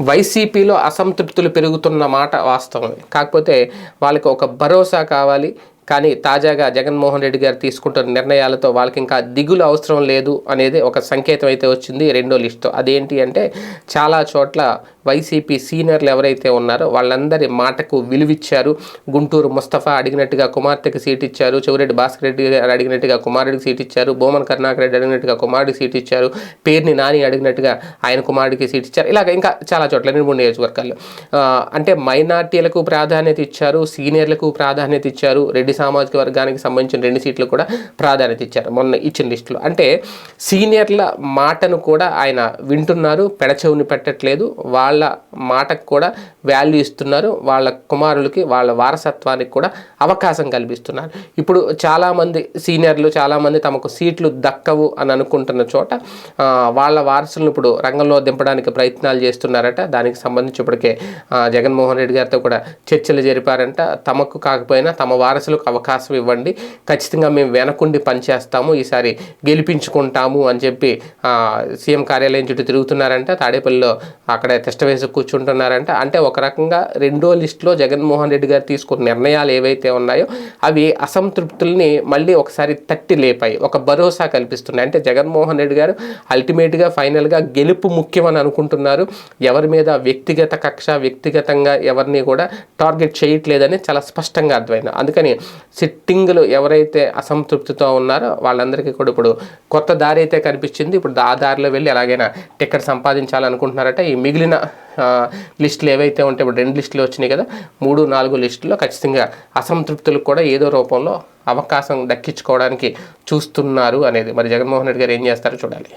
వైసీపీలో అసంతృప్తులు పెరుగుతున్న మాట వాస్తవమే. కాకపోతే వాళ్ళకి ఒక భరోసా కావాలి. కానీ తాజాగా జగన్మోహన్ రెడ్డి గారు తీసుకుంటున్న నిర్ణయాలతో వాళ్ళకి ఇంకా దిగులు అవసరం లేదు అనేది ఒక సంకేతం అయితే వచ్చింది రెండో లిస్టుతో అదేంటి అంటే చాలా చోట్ల వైసీపీ సీనియర్లు ఎవరైతే ఉన్నారో వాళ్ళందరి మాటకు విలువిచ్చారు. గుంటూరు ముస్తఫా అడిగినట్టుగా కుమార్తెకి సీట్ ఇచ్చారు చెవిరెడ్డి భాస్కర్ రెడ్డి గారు అడిగినట్టుగా కుమారుడికి సీట్ ఇచ్చారు బోమన్ కరుణాకర్ రెడ్డి అడిగినట్టుగా కుమారుడికి సీట్ ఇచ్చారు పేర్ని నాని అడిగినట్టుగా ఆయన కుమారుడికి సీట్ ఇచ్చారు ఇలాగ ఇంకా చాలా చోట్ల రెండు మూడు నియోజకవర్గాల్లో అంటే మైనార్టీలకు ప్రాధాన్యత ఇచ్చారు సీనియర్లకు ప్రాధాన్యత ఇచ్చారు. రెడ్డి సామాజిక వర్గానికి సంబంధించిన రెండు సీట్లు కూడా ప్రాధాన్యత ఇచ్చారు మొన్న ఇచ్చిన లిస్టులో. అంటే సీనియర్ల మాటను కూడా ఆయన వింటున్నారు పెడచెవుని పెట్టట్లేదు. వాళ్ళ మాటకు కూడా వాల్యూ ఇస్తున్నారు. వాళ్ళ కుమారులకి వాళ్ళ వారసత్వానికి కూడా అవకాశం కల్పిస్తున్నారు. ఇప్పుడు చాలామంది సీనియర్లు చాలామంది తమకు సీట్లు దక్కవు అని అనుకుంటున్న చోట వాళ్ళ వారసులను ఇప్పుడు రంగంలో దింపడానికి ప్రయత్నాలు చేస్తున్నారట. దానికి సంబంధించి ఇప్పటికే జగన్మోహన్ రెడ్డి గారితో కూడా చర్చలు జరిపారంట. తమకు కాకపోయినా తమ వారసులకు అవకాశం ఇవ్వండి. ఖచ్చితంగా మేము వెనకుండి పనిచేస్తాము. ఈసారి గెలిపించుకుంటాము అని చెప్పి సీఎం కార్యాలయం చుట్టూ తిరుగుతున్నారంట. తాడేపల్లిలో అక్కడే తిష్ట వేసి కూర్చుంటున్నారంట అంటే ఒక రకంగా రెండో లిస్టులో జగన్మోహన్ రెడ్డి గారు తీసుకున్న నిర్ణయాలు ఏవైతే ఉన్నాయో అవి అసంతృప్తుల్ని మళ్ళీ ఒకసారి తట్టి లేపాయి. ఒక భరోసా కల్పిస్తున్నాయి. అంటే జగన్మోహన్ రెడ్డి గారు అల్టిమేట్గా ఫైనల్గా గెలుపు ముఖ్యమని అనుకుంటున్నారు. ఎవరి మీద వ్యక్తిగత కక్ష వ్యక్తిగతంగా ఎవరిని కూడా టార్గెట్ చేయట్లేదని చాలా స్పష్టంగా అర్థమైంది. అందుకని సిట్టింగ్లు ఎవరైతే అసంతృప్తితో ఉన్నారో వాళ్ళందరికీ కూడా ఇప్పుడు కొత్త దారి అయితే కనిపించింది. ఇప్పుడు ఆ దారిలో వెళ్ళి ఎలాగైనా టికెట్ సంపాదించాలనుకుంటున్నారట. ఈ మిగిలిన లిస్టులు ఏవైతే ఉంటే ఇప్పుడు రెండు లిస్టులు వచ్చినాయి కదా మూడు నాలుగు లిస్టుల్లో ఖచ్చితంగా అసంతృప్తులకు కూడా ఏదో రూపంలో అవకాశం దక్కించుకోవడానికి చూస్తున్నారు అనేది. మరి జగన్మోహన్ రెడ్డి గారు ఏం చేస్తారో చూడాలి.